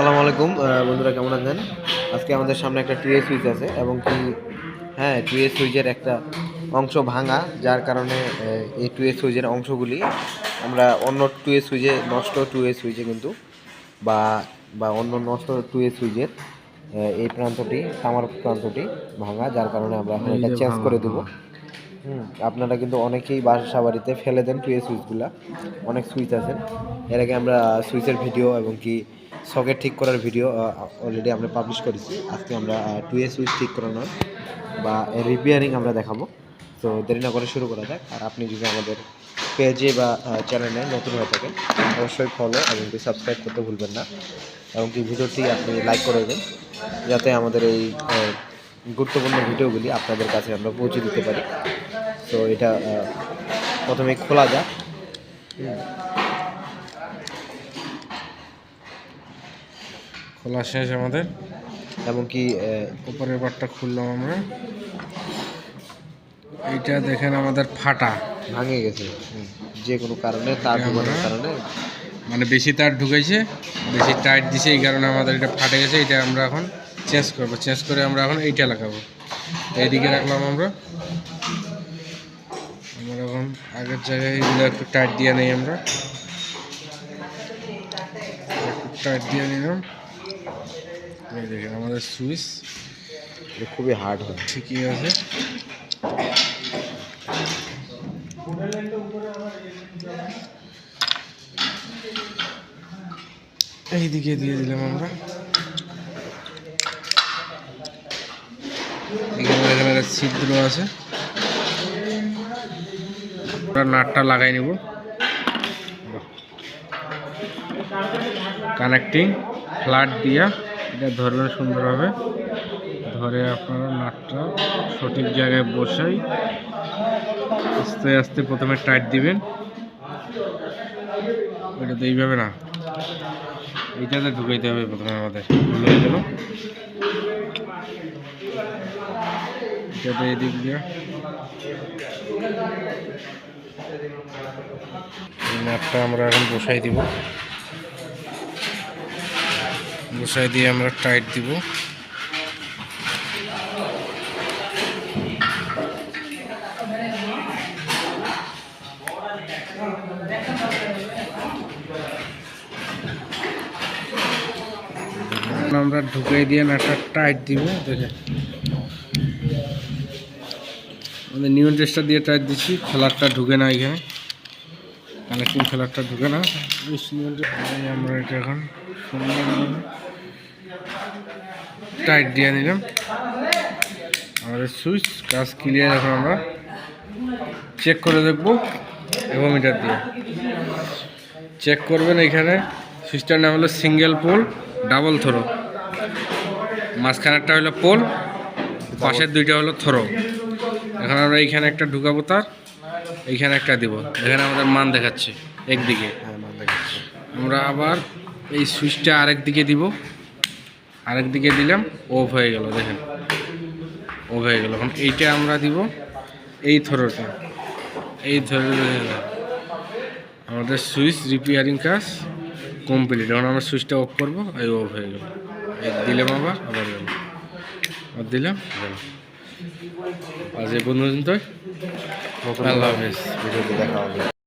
আসসালামু আলাইকুম। বন্ধুরা কেমন আছেন? আজকে আমাদের সামনে একটা টু এ সুইচ আছে এবং কি হ্যাঁ টু এ সুইচের একটা অংশ ভাঙা যার কারণে এই টু এ সুইচের অংশগুলি আমরা অন্য টু এ সুইচে নষ্ট টু এ সুইচে কিন্তু বা বা অন্য নষ্ট টু এ সুইচের এই প্রান্তটি তামার প্রান্তটি ভাঙা যার কারণে আমরা এখন এটা চেঞ্জ করে দেবো। হুম আপনারা কিন্তু অনেকেই বাসা বাড়িতে ফেলে দেন টু এ সুইচগুলা অনেক সুইচ আছেন এর আগে আমরা সুইচের ভিডিও এবং কি সকেট ঠিক করার ভিডিও অলরেডি আমরা পাবলিশ করেছি। আজকে আমরা টু এ সুইচ ঠিক করানোর বা রিপেয়ারিং আমরা দেখাবো। তো দেরি না করে শুরু করা যাক। আর আপনি যদি আমাদের পেজে বা চ্যানেলে নতুন হয়ে থাকেন, অবশ্যই ফলো এবং সাবস্ক্রাইব করতে ভুলবেন না। এবং কি ভিডিওটি আপনি লাইক করে দেবেন, যাতে আমাদের এই গুরুত্বপূর্ণ ভিডিওগুলি আপনাদের কাছে আমরা পৌঁছে দিতে পারি। তো এটা প্রথমে খোলা যাক। খোলা শেষ আমাদের। এমনকি উপরের পাটটা খুললাম আমরা। এইটা দেখেন আমাদের ফাটা। ভাঙে গেছে। যে কোনো কারণে তার কারণে। মানে বেশি তার ঢুকেছে বেশি টাইট দিছে এই কারণে আমাদের এটা ফাটে গেছে। এটা আমরা এখন চেঞ্জ করব। চেঞ্জ করে আমরা এখন এইটা লাগাবো। এইদিকে রাখলাম আমরা। আমরা এখন আগের জায়গায় এগুলো একটু টাইট দিয়ে নেই আমরা। একটু টাইট দিয়ে নিলাম। দেখেন আমাদের সুইচ। খুবই হার্ড হয়। ঠিকই আছে। এইদিকে দিয়ে দিলাম আমরা। এখানে এখানে একটা ছিদ্র আছে। নাটটা লাগাই নেব। কানেক্টিং ফ্ল্যাট দিয়া। এটা ধরবেন সুন্দরভাবে। ধরে আপনারা নাটটা সঠিক জায়গায় বসাই, আস্তে আস্তে প্রথমে টাইট দিবেন। এটা তো এইভাবে না, এইটাতে ঢুকাইতে হবে প্রথমে আমাদের ভুল হয়ে গেল। এটাতে এদিক দিয়ে। নাটটা আমরা এখন বসাই দিব। বসাই দিয়ে আমরা টাইট দিব। আমরা ঢুকাই দিয়ে নাটটা টাইট দিব, দেখে। আমাদের নিউ টেস্টার দিয়ে টাইট দিচ্ছি ফ্লারটা ঢুকে না এখানে। কানেক্টিং ফ্লারটা ঢুকে না। আমরা এটা এখন সুন্দরভাবে টাইট দিয়ে নিলাম। আমাদের সুইচ, কাজ ক্লিয়ার এখন আমরা চেক করে দেখব মিটার দিয়ে। চেক করবেন এখানে, সুইচটার নাম হলো সিঙ্গেল পোল ডাবল থ্রো মাঝখানেরটা হলো পোল পাশের দুইটা হলো থ্রো এখন আমরা এইখানে একটা ঢুকাবো তার। এইখানে একটা দিব। এখানে আমাদের মান দেখাচ্ছে একদিকে। হ্যাঁ মান দেখাচ্ছে। আমরা আবার এই সুইচটা আরেক দিকে দিব। আরেক দিকে দিলাম অফ হয়ে গেল দেখেন। অফ হয়ে গেল। এখন এইটা আমরা দিব এই থ্রোটা এই থ্রো আমাদের সুইচ রিপেয়ারিং কাজ কমপ্লিট এখন আমরা সুইচটা অফ করব এই অফ হয়ে গেল। দিলাম আবার আবার গেল আবার দিলাম গেল আজ এই পর্যন্ত আল্লাহ হাফেজ। ভিডিওতে দেখা হবে